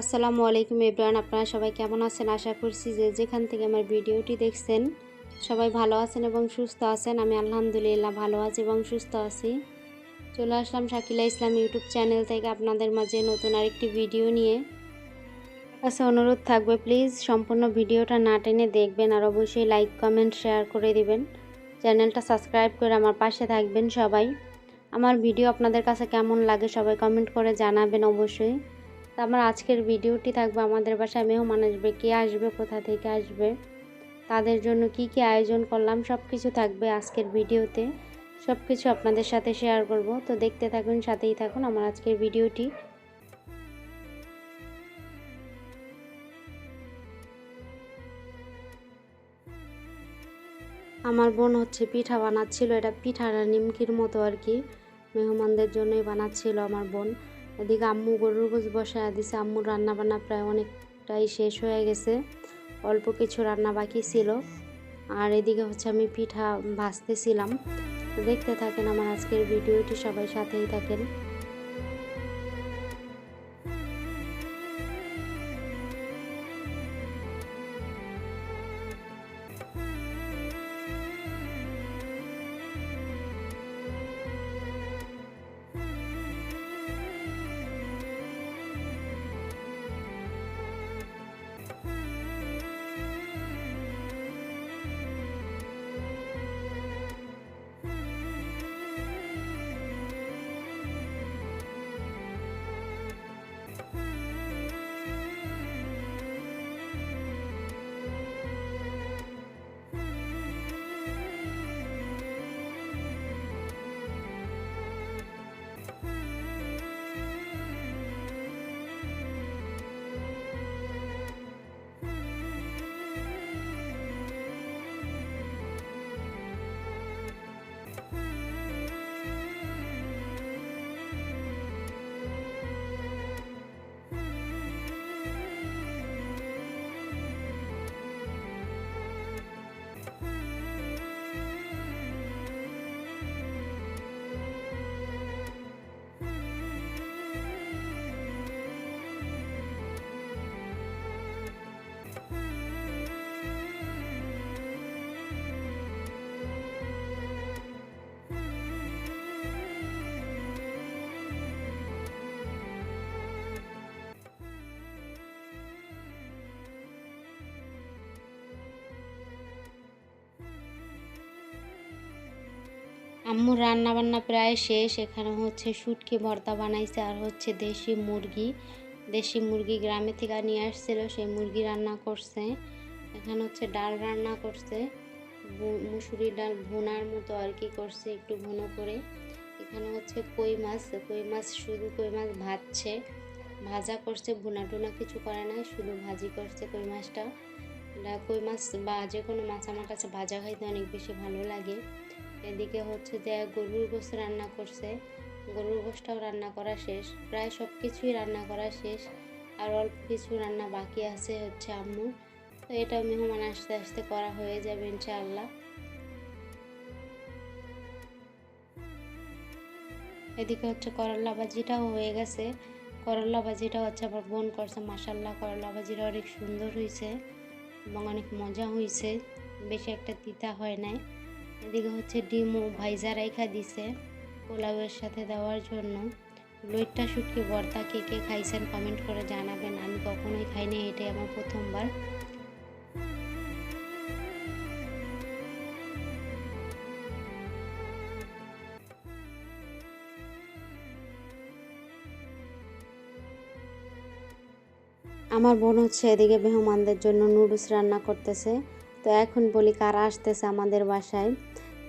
আসসালামু আলাইকুম এব্রান আপনারা সবাই কেমন আছেন? আশা করছি যে যেখান থেকে আমার ভিডিওটি দেখছেন, সবাই ভালো আছেন এবং সুস্থ আছেন। আমি আলহামদুলিল্লাহ ভালো আছি এবং সুস্থ আছি। চলে আসলাম শাকিলা ইসলাম ইউটিউব চ্যানেল থেকে আপনাদের মাঝে নতুন আরেকটি ভিডিও নিয়ে। কাছে অনুরোধ থাকবে, প্লিজ সম্পূর্ণ ভিডিওটা না টেনে দেখবেন আর অবশ্যই লাইক, কমেন্ট, শেয়ার করে দিবেন। চ্যানেলটা সাবস্ক্রাইব করে আমার পাশে থাকবেন সবাই। আমার ভিডিও আপনাদের কাছে কেমন লাগে সবাই কমেন্ট করে জানাবেন অবশ্যই। তো আমার আজকের ভিডিওটি থাকবে আমাদের বাসায় মেহমান আসবে, কে আসবে, কোথা থেকে আসবে, তাদের জন্য কি কি আয়োজন করলাম সব কিছু থাকবে আজকের ভিডিওতে। সব কিছু আপনাদের সাথে শেয়ার করব। তো দেখতে থাকুন, সাথেই থাকুন আমার আজকের ভিডিওটি। আমার বোন হচ্ছে পিঠা বানাচ্ছিল, এটা পিঠাটা নিমকির মতো আর কি। মেহমানদের জন্যই বানাচ্ছিল আমার বোন। এদিকে আম্মু গরুর গোছ বসায় দিছে। আম্মুর রান্নাবান্না প্রায় অনেকটাই শেষ হয়ে গেছে। অল্প কিছু রান্না বাকি ছিল। আর এদিকে হচ্ছে আমি পিঠা ভাজতেছিলাম। দেখতে থাকেন আমার আজকের ভিডিওটি, সবাই সাথেই থাকেন। আম্মুর রান্না বান্না প্রায় শেষ। এখানে হচ্ছে শুটকি ভর্তা বানাইছে আর হচ্ছে দেশি মুরগি। দেশি মুরগি গ্রামে থেকে নিয়ে আসছিল, সেই মুরগি রান্না করছে। এখানে হচ্ছে ডাল রান্না করছে। মুসুরি ডাল ভুনার মতো আর কি করছে একটু ভুনো করে। এখানে হচ্ছে কই মাছ কই মাছ শুধু কই মাছ ভাজছে। ভাজা করছে, ভুনা টুনা কিছু করে নাই, শুধু ভাজি করছে কই মাছটা। কই মাছ বা যে কোনো মাছ আমার কাছে ভাজা খাইতে অনেক বেশি ভালো লাগে। এদিকে হচ্ছে যে গরুর গোস রান্না করছে। গরুর গোসটাও রান্না করা শেষ। প্রায় সব কিছুই রান্না করা শেষ। আর অল্প কিছু রান্না বাকি আছে হচ্ছে আম্মু। তো এটা মেহমান আস্তে আস্তে করা হয়ে যাবে ইনশাআল্লাহ। এদিকে হচ্ছে করল্লা ভাজিটাও হয়ে গেছে। করল্লা ভাজিটা হচ্ছে আবার বোন করছে মাসাল্লাহ করল্লা ভাজিটা অনেক সুন্দর হয়েছে এবং অনেক মজা হয়েছে। বেশি একটা তিতা হয় নাই। এদিকে হচ্ছে ডিমও ভাইজা রাইখা দিছে পোলাওয়ের সাথে দেওয়ার জন্য। লইট্টা, শুটকি ভর্তা কে কে খাইছেন কমেন্ট করে জানাবেন। আমি কখনোই খাইনি এটাই আমার প্রথমবার। আমার বোন হচ্ছে এদিকে মেহমানদের জন্য নুডলস রান্না করতেছে। তো এখন বলি কারা আসতেছে আমাদের বাসায়,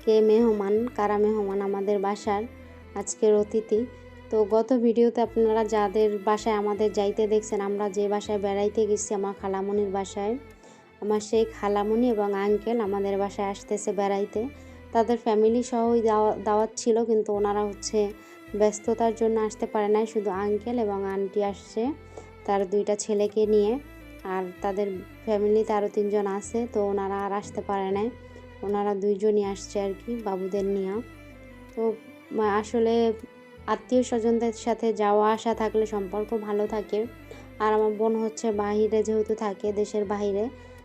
কে মেহমান, কারা মেহমান আমাদের বাসার আজকের অতিথি। তো গত ভিডিওতে আপনারা যাদের বাসায় আমাদের যাইতে দেখছেন, আমরা যে বাসায় বেড়াইতে গেছি আমার খালামনির বাসায়, আমার সেই খালামনি এবং আঙ্কেল আমাদের বাসায় আসতেছে বেড়াইতে। তাদের ফ্যামিলি সহই দাওয়াত ছিল কিন্তু ওনারা হচ্ছে ব্যস্ততার জন্য আসতে পারে নাই, শুধু আঙ্কেল এবং আন্টি আসছে, তার দুইটা ছেলেকে নিয়ে। আর তাদের ফ্যামিলিতে আরও তিনজন আছে, তো ওনারা আর আসতে পারে নাই। ওনারা দুইজনই আসছে আর কি, বাবুদের নিয়ে। তো আসলে আত্মীয় স্বজনদের সাথে যাওয়া, আসা থাকলে সম্পর্ক ভালো থাকে। আর আমার বোন হচ্ছে বাহিরে যেহেতু থাকে দেশের বাইরে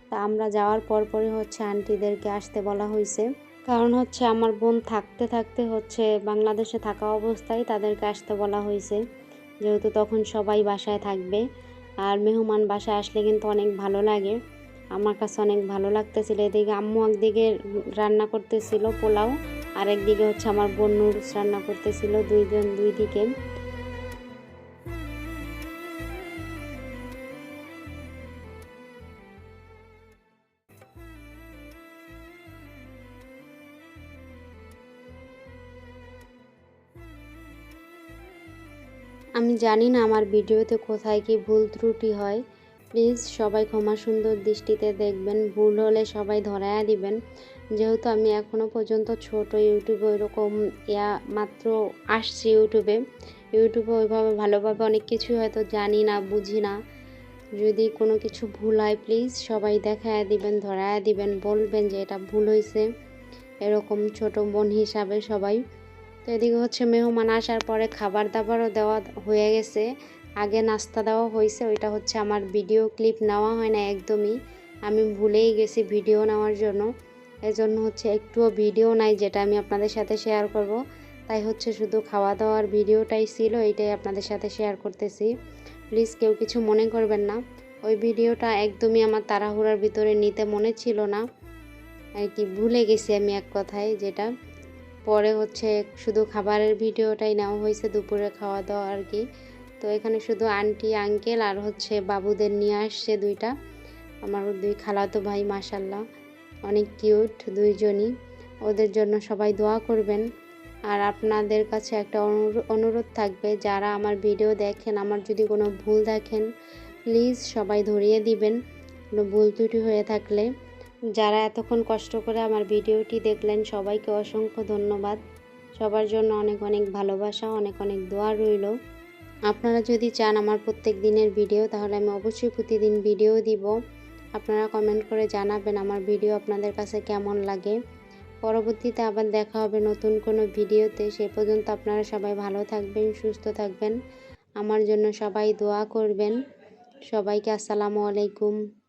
তা আমরা যাওয়ার পর পরই হচ্ছে আন্টিদেরকে আসতে বলা হয়েছে কারণ হচ্ছে আমার বোন থাকতে থাকতে হচ্ছে বাংলাদেশে থাকা অবস্থায় তাদেরকে আসতে বলা হয়েছে যেহেতু তখন সবাই বাসায় থাকবে আর মেহমান বাসায় আসলে কিন্তু অনেক ভালো লাগে। আমার কাছে অনেক ভালো লাগতেছিল। এদিকে আম্মু একদিকে রান্না করতেছিল পোলাও আর একদিকে হচ্ছে আমার বোন রান্না করতেছিল, দুইজন দুই দিকে। আমি জানি না আমার ভিডিওতে কোথায় কি ভুল ত্রুটি হয়। প্লিজ সবাই ক্ষমা সুন্দর দৃষ্টিতে দেখবেন, ভুল হলে সবাই ধরায়া দিবেন। যেহেতু আমি এখনও পর্যন্ত ছোট ইউটিউবে ওইরকম ইয়া মাত্র আসছি ইউটিউবে। ইউটিউবে ওইভাবে ভালোভাবে অনেক কিছুই হয়তো জানি না, বুঝি না। যদি কোনো কিছু ভুল হয়, প্লিজ সবাই দেখায়া দিবেন, ধরায়া দিবেন, বলবেন যে এটা ভুল হয়েছে এরকম ছোট বোন হিসাবে সবাই তো এদিকে হচ্ছে মেহমান আসার পরে খাবার দাবারও দেওয়া হয়ে গেছে। আগে নাস্তা দেওয়া হয়েছে, ওইটা হচ্ছে আমার ভিডিও ক্লিপ নেওয়া হয় না একদমই। আমি ভুলেই গেছি ভিডিও নেওয়ার জন্য। এজন্য হচ্ছে একটুও ভিডিও নাই যেটা আমি আপনাদের সাথে শেয়ার করব। তাই হচ্ছে শুধু খাওয়া দাওয়ার ভিডিওটাই ছিল, এইটাই আপনাদের সাথে শেয়ার করতেছি। প্লিজ কেউ কিছু মনে করবেন না। ওই ভিডিওটা একদমই আমার তাড়াহুড়ার ভিতরে নিতে মনে ছিল না। আর কি, ভুলে গেছি আমি এক কথায় যেটা। পরে হচ্ছে শুধু খাবারের ভিডিওটাই নেওয়া হয়েছে দুপুরে খাওয়া দাওয়া আর কি। তো এখানে শুধু আন্টি, আঙ্কেল আর হচ্ছে বাবুদের নিয়ে আসছে দুইটা। আমার দুই খালাতো ভাই মাসাল্লাহ অনেক কিউট দুইজনই। ওদের জন্য সবাই দোয়া করবেন। আর আপনাদের কাছে একটা অনুরোধ থাকবে, যারা আমার ভিডিও দেখেন, আমার যদি কোনো ভুল দেখেন প্লিজ সবাই ধরিয়ে দিবেন। কোনো ভুল ত্রুটি হয়ে থাকলে। যারা এতক্ষণ কষ্ট করে আমার ভিডিওটি দেখলেন, সবাইকে অসংখ্য ধন্যবাদ। সবার জন্য অনেক অনেক ভালোবাসা, অনেক অনেক দোয়া রইল। আপনারা যদি চান আমার প্রত্যেক দিনের ভিডিও, তাহলে আমি অবশ্যই প্রতিদিন ভিডিও দিব। আপনারা কমেন্ট করে জানাবেন আমার ভিডিও আপনাদের কাছে কেমন লাগে। পরবর্তীতে আবার দেখা হবে নতুন কোনো ভিডিওতে। সে পর্যন্ত আপনারা সবাই ভালো থাকবেন, সুস্থ থাকবেন। আমার জন্য সবাই দোয়া করবেন। সবাইকে আসসালামু আলাইকুম।